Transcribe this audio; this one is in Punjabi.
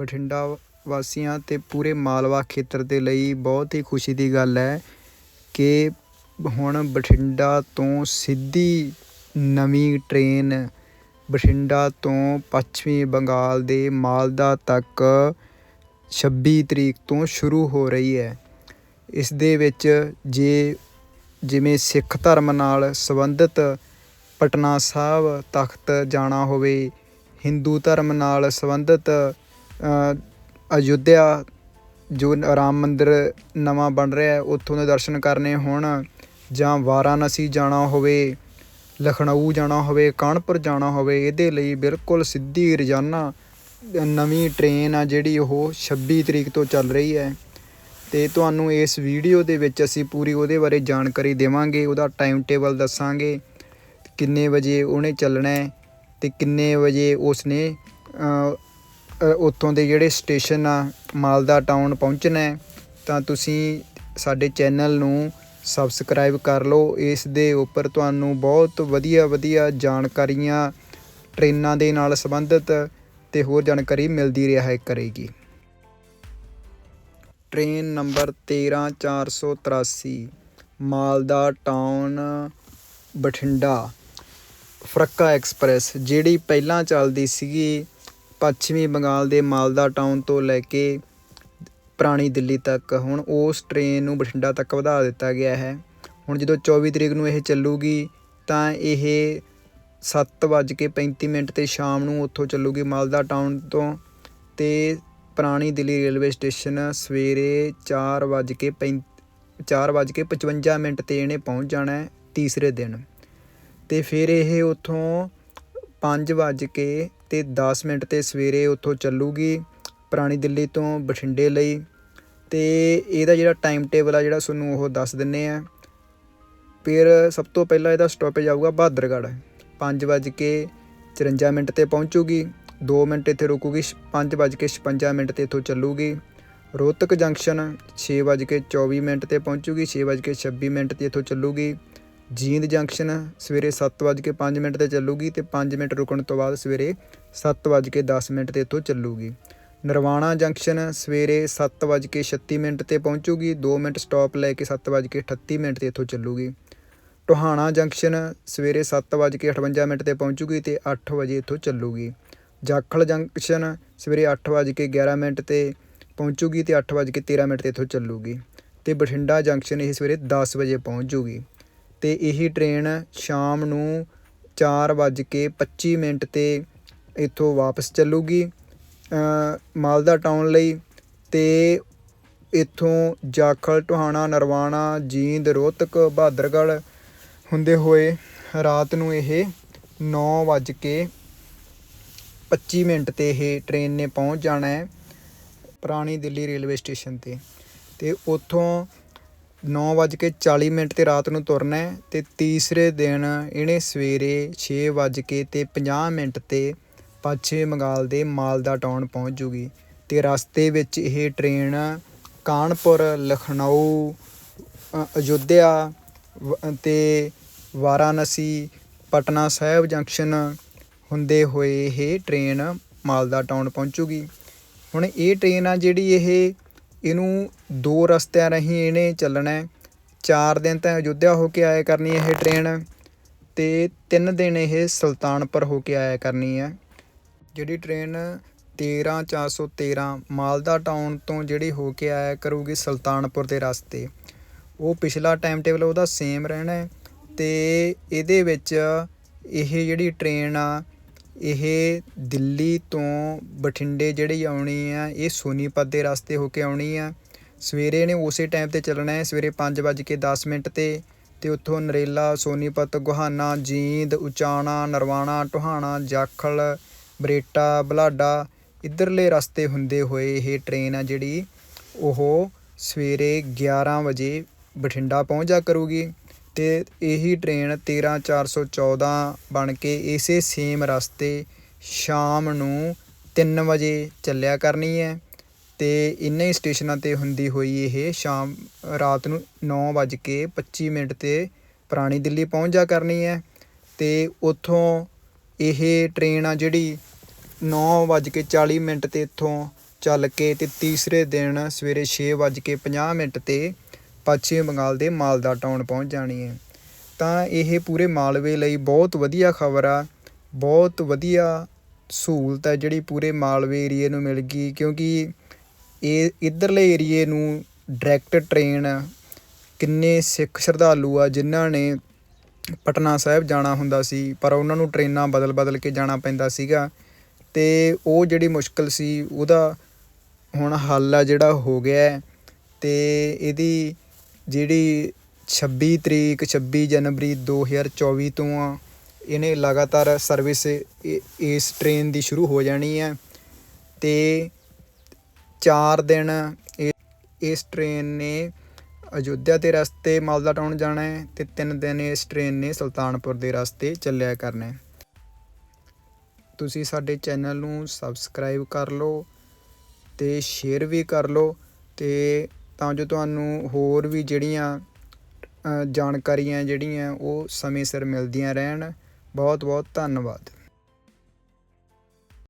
ਬਠਿੰਡਾ ਵਾਸੀਆਂ ਅਤੇ ਪੂਰੇ ਮਾਲਵਾ ਖੇਤਰ ਦੇ ਲਈ ਬਹੁਤ ਹੀ ਖੁਸ਼ੀ ਦੀ ਗੱਲ ਹੈ ਕਿ ਹੁਣ ਬਠਿੰਡਾ ਤੋਂ ਸਿੱਧੀ ਨਵੀਂ ਟ੍ਰੇਨ ਬਠਿੰਡਾ ਤੋਂ ਪੱਛਮੀ ਬੰਗਾਲ ਦੇ ਮਾਲਦਾ ਤੱਕ 26 ਤਰੀਕ ਤੋਂ ਸ਼ੁਰੂ ਹੋ ਰਹੀ ਹੈ। ਇਸ ਦੇ ਵਿੱਚ ਜੇ ਜਿਵੇਂ ਸਿੱਖ ਧਰਮ ਨਾਲ ਸੰਬੰਧਿਤ ਪਟਨਾ ਸਾਹਿਬ ਤਖਤ ਜਾਣਾ ਹੋਵੇ, ਹਿੰਦੂ ਧਰਮ ਨਾਲ ਸੰਬੰਧਿਤ ਅਯੁੱਧਿਆ, ਜੋ ਰਾਮ ਮੰਦਿਰ ਨਵਾਂ ਬਣ ਰਿਹਾ ਹੈ, ਉੱਥੋਂ ਦੇ ਦਰਸ਼ਨ ਕਰਨੇ ਹੋਣ, ਜਾਂ ਵਾਰਾਣਸੀ ਜਾਣਾ ਹੋਵੇ, ਲਖਨਊ ਜਾਣਾ ਹੋਵੇ, ਕਾਨਪੁਰ ਜਾਣਾ ਹੋਵੇ, ਇਹਦੇ ਲਈ ਬਿਲਕੁਲ ਸਿੱਧੀ ਰੋਜ਼ਾਨਾ ਨਵੀਂ ਟ੍ਰੇਨ ਆ ਜਿਹੜੀ ਉਹ 26 ਤਰੀਕ ਤੋਂ ਚੱਲ ਰਹੀ ਹੈ। ਤੇ ਤੁਹਾਨੂੰ ਇਸ ਵੀਡੀਓ ਦੇ ਵਿੱਚ ਅਸੀਂ ਪੂਰੀ ਉਹਦੇ ਬਾਰੇ ਜਾਣਕਾਰੀ ਦੇਵਾਂਗੇ, ਉਹਦਾ ਟਾਈਮ ਟੇਬਲ ਦੱਸਾਂਗੇ, ਕਿੰਨੇ ਵਜੇ ਉਹਨੇ ਚੱਲਣਾ ਹੈ, ਤੇ ਕਿੰਨੇ ਵਜੇ ਉਸਨੇ ਉੱਥੋਂ ਦੇ ਜਿਹੜੇ ਸਟੇਸ਼ਨ ਆ, ਮਾਲਦਾ ਟਾਊਨ ਪਹੁੰਚਣਾ ਹੈ, ਤਾਂ ਤੁਸੀਂ ਸਾਡੇ ਚੈਨਲ ਨੂੰ ਸਬਸਕ੍ਰਾਈਬ ਕਰ ਲਓ। ਇਸ ਦੇ ਉੱਪਰ ਤੁਹਾਨੂੰ ਬਹੁਤ ਵਧੀਆ ਵਧੀਆ ਜਾਣਕਾਰੀਆਂ ਟ੍ਰੇਨਾਂ ਦੇ ਨਾਲ ਸੰਬੰਧਿਤ ਤੇ ਹੋਰ ਜਾਣਕਾਰੀ ਮਿਲਦੀ ਰਿਹਾ ਕਰੇਗੀ। Train number 13483 Malda town Bathinda, Farakka express ਜਿਹੜੀ ਪਹਿਲਾਂ ਚੱਲਦੀ ਸੀਗੀ ਪੱਛਮੀ ਬੰਗਾਲ ਦੇ ਮਾਲਦਾ ਟਾਊਨ ਤੋਂ ਲੈ ਕੇ ਪੁਰਾਣੀ ਦਿੱਲੀ ਤੱਕ, ਹੁਣ ਉਸ ਟ੍ਰੇਨ ਨੂੰ ਬਠਿੰਡਾ ਤੱਕ ਵਧਾ ਦਿੱਤਾ ਗਿਆ ਹੈ। ਹੁਣ ਜਦੋਂ 24 ਤਰੀਕ ਨੂੰ ਇਹ ਚੱਲੂਗੀ, ਤਾਂ ਇਹ 7:35 ਮਿੰਟ ਤੇ ਸ਼ਾਮ ਨੂੰ ਉੱਥੋਂ ਚੱਲੂਗੀ ਮਾਲਦਾ ਟਾਊਨ ਤੋਂ ਤੇ ਪੁਰਾਣੀ ਦਿੱਲੀ ਰੇਲਵੇ ਸਟੇਸ਼ਨ ਸਵੇਰੇ 4:55 4:55 ਮਿੰਟ ਤੇ ਇਹਨੇ ਪਹੁੰਚ ਜਾਣਾ ਹੈ ਤੀਸਰੇ ਦਿਨ। ਤੇ ਫਿਰ ਇਹ ਉੱਥੋਂ 5 ਕੇ ਤੇ 10 ਮਿੰਟ ਤੇ ਸਵੇਰੇ ਉੱਥੋਂ ਚੱਲੂਗੀ ਪੁਰਾਣੀ ਦਿੱਲੀ ਤੋਂ ਬਠਿੰਡੇ ਲਈ। ਤੇ ਇਹਦਾ ਜਿਹੜਾ ਟਾਈਮ ਟੇਬਲ ਆ ਜਿਹੜਾ ਤੁਹਾਨੂੰ ਉਹ ਦੱਸ ਦਿੰਨੇ ਆ। ਫਿਰ ਸਭ ਤੋਂ ਪਹਿਲਾਂ ਇਹਦਾ ਸਟਾਪੇਜ ਆਊਗਾ ਬਹਾਦਰਗੜ੍ਹ। 5:54 ਮਿੰਟ ਤੇ ਪਹੁੰਚੂਗੀ। 2 ਮਿੰਟ ਇੱਥੇ ਰੁਕੂਗੀ 5:56 ਮਿੰਟ ਤੇ ਇੱਥੋਂ ਚੱਲੂਗੀ। ਰੋਹਤਕ ਜੰਕਸ਼ਨ 6:24 ਮਿੰਟ ਤੇ ਪਹੁੰਚੂਗੀ 6:26 ਮਿੰਟ ਤੇ ਇੱਥੋਂ ਚੱਲੂਗੀ। ਜੀਂਦ ਜੰਕਸ਼ਨ ਸਵੇਰੇ 7:05 ਮਿੰਟ ਤੇ ਚੱਲੂਗੀ ਤੇ 5 ਮਿੰਟ ਰੁਕਣ ਤੋਂ ਬਾਅਦ ਸਵੇਰੇ 7:10 ਮਿੰਟ ਤੇ ਇੱਥੋਂ ਚੱਲੂਗੀ। ਨਰਵਾਣਾ ਜੰਕਸ਼ਨ ਸਵੇਰੇ 7:36 ਮਿੰਟ ਤੇ ਪਹੁੰਚੂਗੀ 2 ਮਿੰਟ ਸਟਾਪ ਲੈ ਕੇ 7:38 ਮਿੰਟ ਤੇ ਇੱਥੋਂ ਚੱਲੂਗੀ। ਟੋਹਾਣਾ ਜੰਕਸ਼ਨ ਸਵੇਰੇ 7:58 ਮਿੰਟ ਤੇ ਪਹੁੰਚੂਗੀ ਤੇ 8 ਵਜੇ ਇੱਥੋਂ ਚੱਲੂਗੀ। ਜਾਖਲ ਜੰਕਸ਼ਨ ਸਵੇਰੇ 8:11 ਮਿੰਟ ਤੇ ਪਹੁੰਚੂਗੀ ਤੇ 8:13 ਮਿੰਟ ਤੇ ਇੱਥੋਂ ਚੱਲੂਗੀ ਤੇ ਬਠਿੰਡਾ ਜੰਕਸ਼ਨ ਇਹ ਸਵੇਰੇ 10 ਵਜੇ ਪਹੁੰਚ ਅਤੇ ਇਹ ਇਹੀ ਟ੍ਰੇਨ ਸ਼ਾਮ ਨੂੰ 4:25 ਮਿੰਟ ਤੇ ਇੱਥੋਂ ਵਾਪਸ ਚੱਲੂਗੀ ਮਾਲਦਾ ਟਾਊਨ ਲਈ ਅਤੇ ਇੱਥੋਂ ਜਾਖਲ, ਟੋਹਾਣਾ, ਨਰਵਾਣਾ, ਜੀਂਦ, ਰੋਹਤਕ, ਬਹਾਦਰਗੜ੍ਹ ਹੁੰਦੇ ਹੋਏ ਰਾਤ ਨੂੰ ਇਹ 9:25 ਮਿੰਟ ਤੇ ਇਹ ਟ੍ਰੇਨ ਨੇ ਪਹੁੰਚ ਜਾਣਾ ਹੈ ਪੁਰਾਣੀ ਦਿੱਲੀ ਰੇਲਵੇ ਸਟੇਸ਼ਨ ਤੇ। ਅਤੇ ਉੱਥੋਂ 9:40 ਮਿੰਟ ਤੇ ਰਾਤ ਨੂੰ ਤੁਰਨਾ ਹੈ ਤੇ ਤੀਸਰੇ ਦਿਨ ਇਹਨੇ ਸਵੇਰੇ 6:00 ਤੇ 50 ਮਿੰਟ ਤੇ ਪੱਛਮੀ ਬੰਗਾਲ ਦੇ ਮਾਲਦਾ ਟਾਊਨ ਪਹੁੰਚ ਜੂਗੀ ਤੇ ਰਸਤੇ ਵਿੱਚ ਇਹ ਟ੍ਰੇਨ ਕਾਨਪੁਰ ਲਖਨਊ ਅ, ਅਯੁੱਧਿਆ ਵ- ਤੇ ਵਾਰਾਣਸੀ ਪਟਨਾ ਸਾਹਿਬ ਜੰਕਸ਼ਨ ਹੁੰਦੇ ਹੋਏ ਇਹ ਟ੍ਰੇਨ ਮਾਲਦਾ ਟਾਊਨ ਪਹੁੰਚੂਗੀ। ਹੁਣ ਇਹ ਟ੍ਰੇਨ ਆ ਜਿਹੜੀ ਇਹ ਇਹਨੂੰ ਦੋ ਰਸਤਿਆਂ ਰਾਹੀਂ ਇਹਨੇ ਚੱਲਣਾ ਚਾਰ ਦਿਨ ਤਾਂ ਅਯੁੱਧਿਆ ਹੋ ਕੇ ਆਇਆ ਕਰਨੀ ਇਹ ਟ੍ਰੇਨ ਤੇ ਤਿੰਨ ਦਿਨ ਇਹ ਸੁਲਤਾਨਪੁਰ ਹੋ ਕੇ ਆਇਆ ਕਰਨੀ ਹੈ। ਜਿਹੜੀ ਟ੍ਰੇਨ 13413 ਮਾਲਦਾ ਟਾਊਨ ਤੋਂ ਜਿਹੜੀ ਹੋ ਕੇ ਆਇਆ ਕਰੂਗੀ ਸੁਲਤਾਨਪੁਰ ਦੇ ਰਸਤੇ। ਉਹ ਪਿਛਲਾ ਟਾਈਮ ਟੇਬਲ ਉਹਦਾ ਸੇਮ ਰਹਿਣਾ ਹੈ ਤੇ ਇਹਦੇ ਵਿੱਚ ਇਹ ਜਿਹੜੀ ਟ੍ਰੇਨ ਆ ਇਹ ਦਿੱਲੀ ਤੋਂ ਬਠਿੰਡੇ ਜਿਹੜੀ ਆਉਣੀ ਆ, ਇਹ ਸੋਨੀਪਤ ਦੇ ਰਸਤੇ ਹੋ ਕੇ ਆਉਣੀ ਆ। ਸਵੇਰੇ ਨੇ ਉਸੇ ਟਾਈਮ ਤੇ ਚੱਲਣਾ ਹੈ, ਸਵੇਰੇ 5:10 ਮਿੰਟ ਤੇ। ਤੇ ਉੱਥੋਂ ਨਰੇਲਾ, ਸੋਨੀਪਤ, ਗੁਹਾਨਾ, ਜੀਂਦ, ਉਚਾਣਾ, ਨਰਵਾਣਾ, ਟੋਹਾਣਾ, ਜਾਖਲ, ਬਰੇਟਾ, ਬਲਾਡਾ ਇਧਰਲੇ ਰਸਤੇ ਹੁੰਦੇ ਹੋਏ ਇਹ ਟ੍ਰੇਨ ਆ ਜਿਹੜੀ ਉਹ ਸਵੇਰੇ 11 ਵਜੇ ਬਠਿੰਡਾ ਪਹੁੰਚ ਜਾ ਕਰੂਗੀ। ਤੇ ਇਹੀ ਟ੍ਰੇਨ 13414 ਬਣ ਕੇ ਇਸੇ ਸੇਮ ਰਸਤੇ ਸ਼ਾਮ ਨੂੰ ਤਿੰਨ ਵਜੇ ਚੱਲਿਆ ਕਰਨੀ ਹੈ ਅਤੇ ਇਹਨਾਂ ਹੀ ਸਟੇਸ਼ਨਾਂ ਤੇ ਹੁੰਦੀ ਹੋਈ ਇਹ ਸ਼ਾਮ, ਰਾਤ ਨੂੰ 9:25 ਮਿੰਟ ਤੇ ਪੁਰਾਣੀ ਦਿੱਲੀ ਪਹੁੰਚ ਜਾ ਕਰਨੀ ਹੈ ਅਤੇ ਉੱਥੋਂ ਇਹ ਟ੍ਰੇਨ ਆ ਜਿਹੜੀ 9:40 ਮਿੰਟ ਤੇ ਇੱਥੋਂ ਚੱਲ ਕੇ ਅਤੇ ਤੀਸਰੇ ਦਿਨ ਸਵੇਰੇ 6:50 ਮਿੰਟ ਤੇ ਪੱਛਮੀ ਬੰਗਾਲ ਦੇ ਮਾਲਦਾ ਟਾਊਨ ਪਹੁੰਚ ਜਾਣੀ ਹੈ। ਤਾਂ ਇਹ ਪੂਰੇ ਮਾਲਵੇ ਲਈ ਬਹੁਤ ਵਧੀਆ ਖਬਰ ਆ, ਬਹੁਤ ਵਧੀਆ ਸਹੂਲਤ ਹੈ ਜਿਹੜੀ ਪੂਰੇ ਮਾਲਵੇ ਏਰੀਏ ਨੂੰ ਮਿਲ ਗਈ, ਕਿਉਂਕਿ ਇਹ ਇਧਰਲੇ ਏਰੀਏ ਨੂੰ ਡਾਇਰੈਕਟ ਟ੍ਰੇਨ ਕਿੰਨੇ ਸਿੱਖ ਸ਼ਰਧਾਲੂ ਆ, ਜਿਨ੍ਹਾਂ ਨੇ ਪਟਨਾ ਸਾਹਿਬ ਜਾਣਾ ਹੁੰਦਾ ਸੀ, ਪਰ ਉਹਨਾਂ ਨੂੰ ਟ੍ਰੇਨਾਂ ਬਦਲ ਬਦਲ ਕੇ ਜਾਣਾ ਪੈਂਦਾ ਸੀਗਾ। ਤੇ ਉਹ ਜਿਹੜੀ ਮੁਸ਼ਕਲ ਸੀ, ਉਹਦਾ ਹੁਣ ਹੱਲ ਆ ਜਿਹੜਾ ਹੋ ਗਿਆ ਹੈ। ਤੇ ਇਹਦੀ ਜਿਹੜੀ 26 ਤਰੀਕ 26 ਜਨਵਰੀ 2024 ਤੋਂ ਆ, ਇਹਨੇ ਲਗਾਤਾਰ ਸਰਵਿਸ ਇ- ਇਸ ਟ੍ਰੇਨ ਦੀ ਸ਼ੁਰੂ ਹੋ ਜਾਣੀ ਹੈ ਅਤੇ ਚਾਰ ਦਿਨ ਇਹ- ਇਸ ਟ੍ਰੇਨ ਨੇ ਅਯੋਧਿਆ ਦੇ ਰਸਤੇ ਮਾਲਦਾ ਟਾਊਨ ਜਾਣਾ ਹੈ ਤੇ 3 ਦਿਨ ਇਸ ਟ੍ਰੇਨ ਨੇ ਸੁਲਤਾਨਪੁਰ ਦੇ ਰਸਤੇ ਚੱਲਿਆ ਕਰਨਾ ਹੈ। ਤੁਸੀਂ ਸਾਡੇ ਚੈਨਲ ਨੂੰ ਸਬਸਕ੍ਰਾਈਬ ਕਰ ਲਓ ਅਤੇ ਸ਼ੇਅਰ ਵੀ ਕਰ ਲਓ ਅਤੇ ਤਾਂ ਜੋ ਤੁਹਾਨੂੰ ਹੋਰ ਵੀ ਜਿਹੜੀਆਂ ਜਾਣਕਾਰੀਆਂ ਜਿਹੜੀਆਂ ਉਹ ਸਮੇਂ ਸਿਰ ਮਿਲਦੀਆਂ ਰਹਿਣ। ਬਹੁਤ ਬਹੁਤ ਧੰਨਵਾਦ।